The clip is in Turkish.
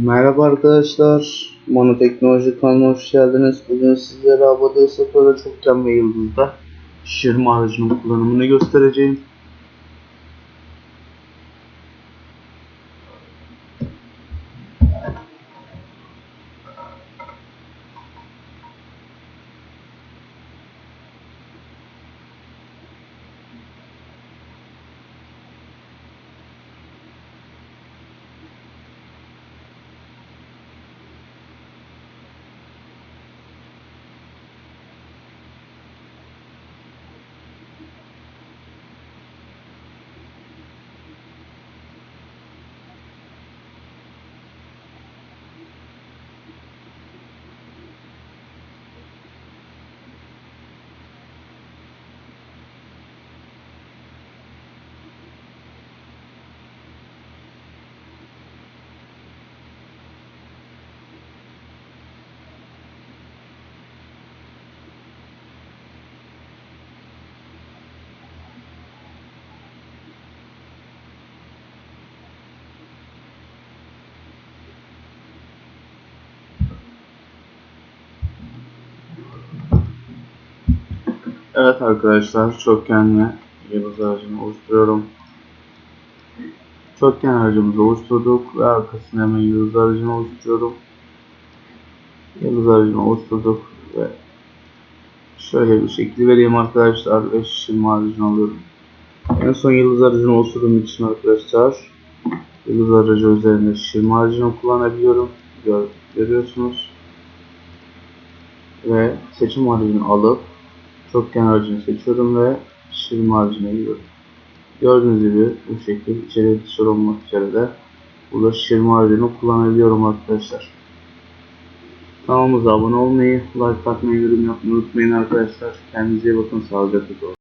Merhaba arkadaşlar, Monoteknoloji kanalına hoş geldiniz. Bugün sizlere ABD sektörde çokgen ve yıldızda şişirme aracının kullanımını göstereceğim. Evet arkadaşlar, çokgen ve yıldız aracını oluşturuyorum. Çokgen aracımızı oluşturduk ve arkasına hemen yıldız aracını oluşturuyorum. Yıldız aracını oluşturduk ve şöyle bir şekil vereyim arkadaşlar ve şişirme aracını alıyorum. En son yıldız aracını oluşturduğum için arkadaşlar yıldız aracı üzerinde şişirme aracını kullanabiliyorum. Gör, görüyorsunuz. Ve seçim aracını alıp çokgen aracını seçiyorum ve şişirme aracına giriyorum. Gördüğünüz gibi bu şekil içeri dışarı olmak üzere de burada şişirme aracını kullanabiliyorum arkadaşlar. Kanalımıza abone olmayı, like atmayı, yorum yapmayı unutmayın arkadaşlar. Kendinize iyi bakın, sağlıcakla kalın.